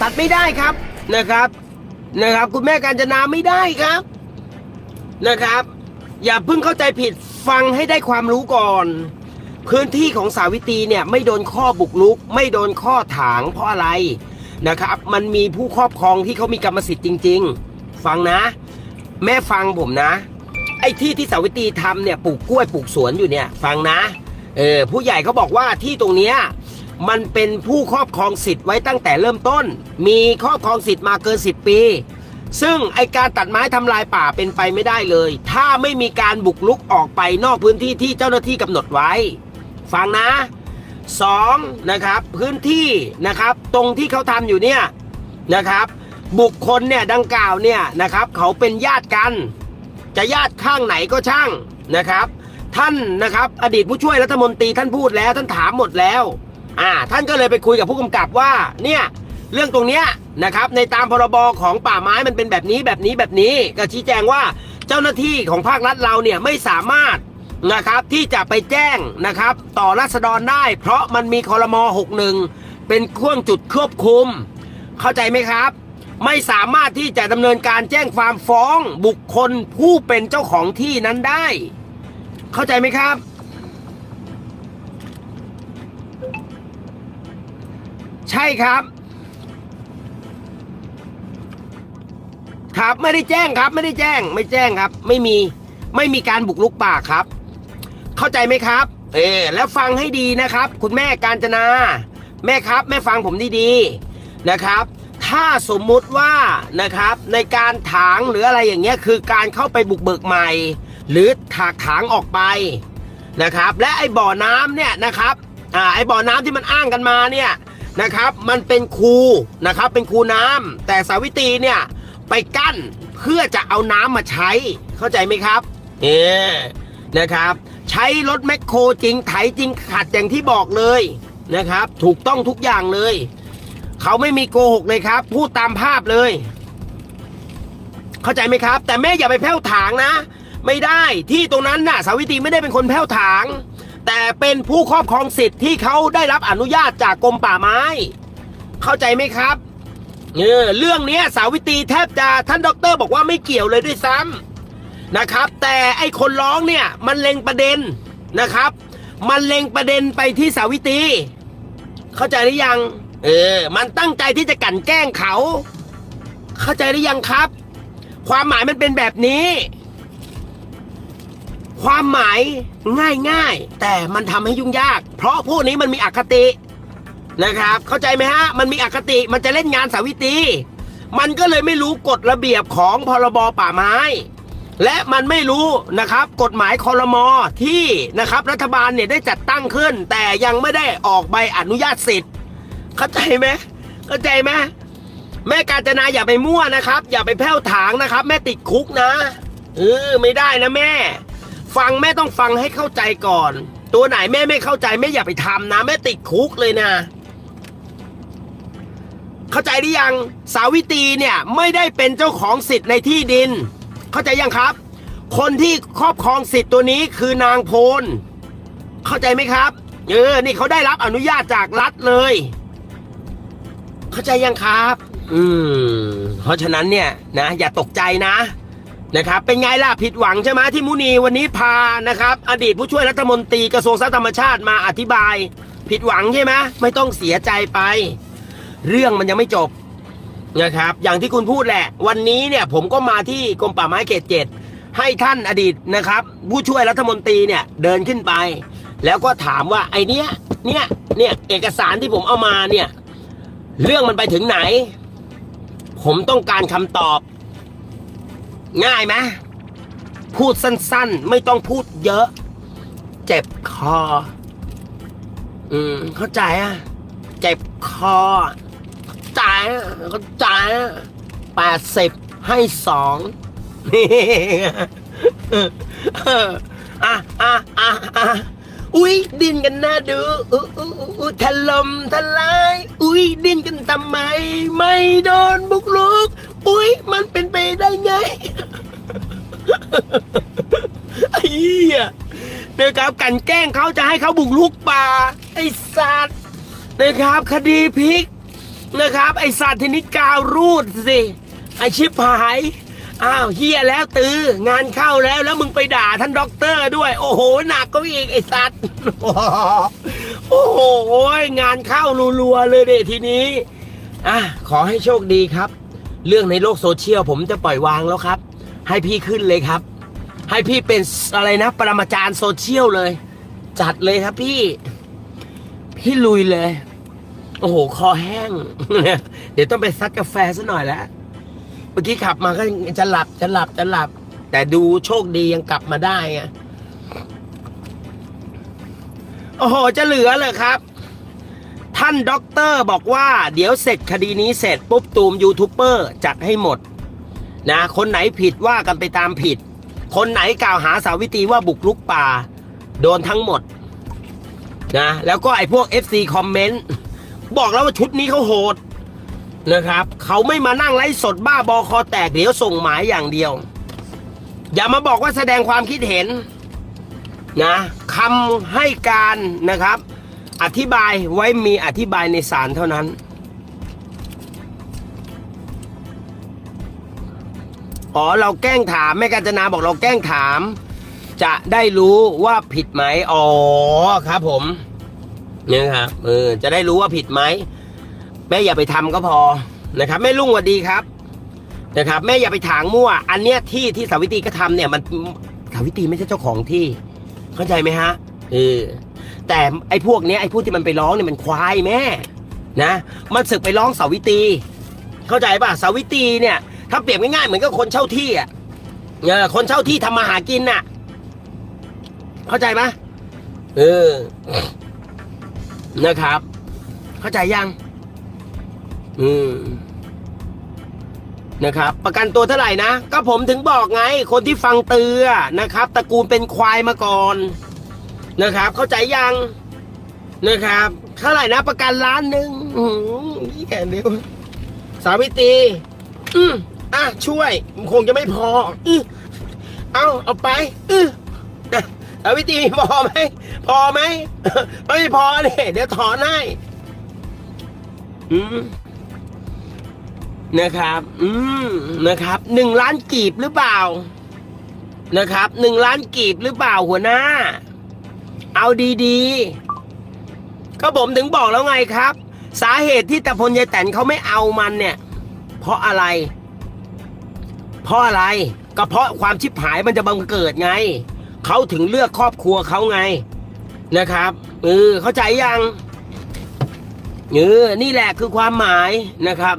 ตัดไม่ได้ครับนะครับ นะครับ คุณแม่การจนาไม่ได้ครับนะครับ อย่าเพิ่งเข้าใจผิดฟังให้ได้ความรู้ก่อน พื้นที่ของสาวิตรีเนี่ยไม่โดนข้อบุกรุก ไม่โดนข้อถางเพราะอะไรนะครับ มันมีผู้ครอบครองที่เขามีกรรมสิทธิ์จริง ๆ ฟังนะ แม่ฟังผมนะ ไอ้ที่ที่สาวิตรีทำเนี่ยปลูกกล้วยปลูกสวนอยู่เนี่ย ฟังนะเออผู้ใหญ่เขาบอกว่าที่ตรงเนี้ย มันเป็นผู้ครอบครองสิทธิ์ไว้ตั้งแต่เริ่มต้น มีครอบครองสิทธิ์มาเกิน 10 ปี ซึ่งไอการตัดไม้ทำลายป่าเป็นไปไม่ได้เลย ถ้าไม่มีการบุกลุกออกไปนอกพื้นที่ที่เจ้าหน้าที่กำหนดไว้ ฟังนะสองนะครับพื้นที่นะครับตรงที่เขาทำอยู่เนี่ยนะครับบุคคลเนี่ยดังกล่าวเนี่ยนะครับเขาเป็นญาติกัน จะญาติข้างไหนก็ช่างนะครับ ท่านนะครับอดีตผู้ช่วยรัฐมนตรีท่านพูดแล้วท่านถามหมดแล้ว อ่าท่านก็เลยไปคุยกับผู้กำกับว่าเนี่ยเรื่องตรงเนี้ยนะครับในตามพรบของป่าไม้มันเป็นแบบนี้แบบนี้แบบนี้ก็ชี้แจงว่าเจ้าหน้าที่ของภาครัฐเราเนี่ยไม่สามารถนะครับที่จะไปแจ้งนะครับต่อรัษฎรได้ เพราะมันมีคอรมอ61 เป็นเครื่องจุดควบคุม เข้าใจไหมครับ ไม่สามารถที่จะดำเนินการแจ้งความฟ้องบุคคลผู้เป็นเจ้าของที่นั้นได้ เข้าใจไหมครับ ช่ครับ ครับไม่ได้แจ้งครับ ไม่ได้แจ้ง ไม่แจ้งครับ ไม่มีไม่มีการบุกลุกป่าครับ เข้าใจไหมครับ เออแล้วฟังให้ดีนะครับ คุณแม่การจนา แม่ครับ แม่ฟังผมดีๆนะครับ ถ้าสมมุติว่านะครับ ในการถางหรืออะไรอย่างเงี้ยคือการเข้าไปบุกเบิกใหม่ หรือถากถางออกไปนะครับ และไอ้บ่อน้ำเนี่ยนะครับอ่าไอ้บ่อน้ำที่มันอ้างกันมาเนี่ย นะครับ มันเป็นคูนะครับ เป็นคูน้ำแต่สาวิตรีเนี่ยไปกั้นเพื่อจะเอาน้ำมาใช้ เข้าใจไหมครับเออนะครับ ใช้รถแมคโครจริงไถจริงขัดอย่างที่บอกเลยนะครับ ถูกต้องทุกอย่างเลย เขาไม่มีโกหกเลยครับ พูดตามภาพเลย เข้าใจไหมครับ แต่แม่อย่าไปแผ่วถางนะ ไม่ได้ที่ตรงนั้นน่ะ สาวิตรีไม่ได้เป็นคนแผ่วถาง แต่เป็นผู้ครอบครองสิทธิ์ที่เขาได้รับอนุญาตจากกรมป่าไม้ เข้าใจไหมครับเออเรื่องนี้สาวิตรีแทบจะท่านด็อกเตอร์บอกว่าไม่เกี่ยวเลยด้วยซ้ำนะครับ แต่ไอคนร้องเนี่ยมันเล็งประเด็นนะครับ มันเล็งประเด็นไปที่สาวิตรีเข้าใจหรือยัง เออ มันตั้งใจที่จะกั่นแกล้งเขา เข้าใจหรือยังครับ ความหมายมันเป็นแบบนี้ ความหมายง่ายๆ แต่มันทำให้ยุ่งยาก เพราะพวกนี้มันมีอคตินะครับ เข้าใจไหมฮะ มันมีอคติมันจะเล่นงานสาวิตรีมันก็เลยไม่รู้กฎระเบียบของพรบป่าไม้ และมันไม่รู้นะครับกฎหมายคอรมอที่นะครับรัฐบาลเนี่ยได้จัดตั้งขึ้น แต่ยังไม่ได้ออกใบอนุญาตสิทธิ์ เข้าใจไหมเข้าใจไหมแม่กาญจนาอย่าไปมั่วนะครับ อย่าไปแผ่วถางนะครับ แม่ติดคุกนะเออไม่ได้นะแม่ ฟังแม่ต้องฟังให้เข้าใจก่อน ตัวไหนแม่ไม่เข้าใจแม่อย่าไปทำนะ แม่ติดคุกเลยนะ เข้าใจหรือยังสาวิตีเนี่ยไม่ได้เป็นเจ้าของสิทธิ์ในที่ดิน เข้าใจยังครับ คนที่ครอบครองสิทธิ์ตัวนี้คือนางโพลเข้าใจไหมครับเออนี่เขาได้รับอนุญาตจากรัฐเลย เข้าใจยังครับ อืมเพราะฉะนั้นเนี่ยนะ อย่าตกใจนะ นะครับเป็นไงล่ะผิดหวังใช่ไหมที่มุนีวันนี้พานะครับ อดีตผู้ช่วยรัฐมนตรีกระทรวงทรัพย์ธรรมชาติมาอธิบาย ผิดหวังใช่ไหมไม่ต้องเสียใจไป เรื่องมันยังไม่จบนะครับ อย่างที่คุณพูดแหละ วันนี้เนี่ยผมก็มาที่กรมป่าไม้เขตเจ็ดให้ท่านอดีตนะครับ ผู้ช่วยรัฐมนตรีเนี่ยเดินขึ้นไป แล้วก็ถามว่าไอเนี้ยเนี่ยเนี่ยเอกสารที่ผมเอามาเนี่ย เรื่องมันไปถึงไหน ผมต้องการคำตอบ ง่ายไหมพูดสั้นๆ ไม่ต้องพูดเยอะ เจ็บคอ อืม เข้าใจอะ เจ็บคอ เข้าใจอะเข้าใจแปดสิบให้สองนี่อะอะอะอะอุ้ยดิ้นกันน่าดูอุ้อุ้ยอุ้ยถล่มทลายอุ้ยดิ้นกันทำไม ไม่โดนบุกลุก อุ้ยมันเป็นไปได้ไง ไอ้เหี้ยนะครับกันแกล้งเขาจะให้เขาบุกลุกป่า ไอ้สัตว์นะครับคดีพลิกนะครับ ไอสัตว์ทีนี้กาวรูดสิไอชิบหายอ้าวเฮียแล้วตืองานเข้าแล้วแล้วมึงไปด่าท่านด็อกเตอร์ด้วย โอ้โหหนักก็อีกไอสัตว์โอ้โหงานเข้ารัวๆเลยเดทีนี้อะขอให้โชคดีครับ เรื่องในโลกโซเชียลผมจะปล่อยวางแล้วครับ ให้พี่ขึ้นเลยครับ ให้พี่เป็นอะไรนะ ปรมาจารย์โซเชียลเลย จัดเลยครับพี่ พี่ลุยเลย โอ้โห คอแห้ง เดี๋ยวต้องไปซัดกาแฟซะหน่อยแล้วเมื่อกี้ขับมาก็จะหลับจะหลับจะหลับ แต่ดูโชคดียังกลับมาได้ไงโอ้โห จะเหลือเลยครับ ท่านด็อกเตอร์บอกว่า เดี๋ยวเสร็จคดีนี้เสร็จปุ๊บตูมยูทูบเบอร์จัดให้หมด นะคนไหนผิดว่ากันไปตามผิด คนไหนกล่าวหาสาวิตรีว่าบุกลุกป่า โดนทั้งหมดนะแล้วก็ไอ้พวก FC คอมเมนต์บอกแล้วว่าชุดนี้เขาโหดนะครับเขาไม่มานั่งไลฟ์สดบ้าบอคอแตกเดี๋ยวส่งหมายอย่างเดียว อย่ามาบอกว่าแสดงความคิดเห็นนะคำให้การนะครับ อธิบายไว้มีอธิบายในศาลเท่านั้น อ๋อเราแกล้งถามแม่กาญจนาบอกเราแกล้งถาม จะได้รู้ว่าผิดไหมอ๋อครับ ผมเนี่ยครับเออจะได้รู้ว่าผิดไหมแม่อย่าไปทำก็พอนะครับแม่ลุงสวัสดีครับนะครับ แม่อย่าไปถางมั่ว อันเนี้ยที่ที่สาวิตรีก็ทำเนี่ย มันสาวิตรีไม่ใช่เจ้าของที่ เข้าใจไหมฮะเออแต่ไอ้พวกเนี้ยไอ้พวกที่มันไปร้องเนี่ยมันควายแม่นะ มันสึกไปร้องสาวิตรีเข้าใจป่ะสาวิตรีเนี่ย ถ้าเปรียบง่ายๆเหมือนกับคนเช่าที่อะเออคนเช่าที่ทำมาหากินน่ะ เข้าใจไหมเออ นะครับ เข้าใจยัง อืมนะครับ ประกันตัวเท่าไหร่นะ ก็ผมถึงบอกไง คนที่ฟังเตือนะครับ ตระกูลเป็นควายมาก่อน นะครับ เข้าใจยังนะครับเท่าไหร่นะประกันล้านหนึ่งอืมแค่เดียวสาวิตรีอืม อะช่วยมันคงจะไม่พออือเอาเอาไปอืออาวิตรีพอไหมพอไหมไม่พอเนี่ยเดี๋ยวถอนให้อืมนะครับ อืมนะครับหนึ่งล้านกีบหรือเปล่า นะครับหนึ่งล้านกีบหรือเปล่าหัวหน้า เอาดีๆ ก็ผมถึงบอกแล้วไงครับ สาเหตุที่ตะพลยายแตนเขาไม่เอามันเนี่ย เพราะอะไร เพราะอะไรก็เพราะความชิบหายมันจะบังเกิดไง เขาถึงเลือกครอบครัวเขาไงนะครับเออเข้าใจยังเออนี่แหละคือความหมายนะครับ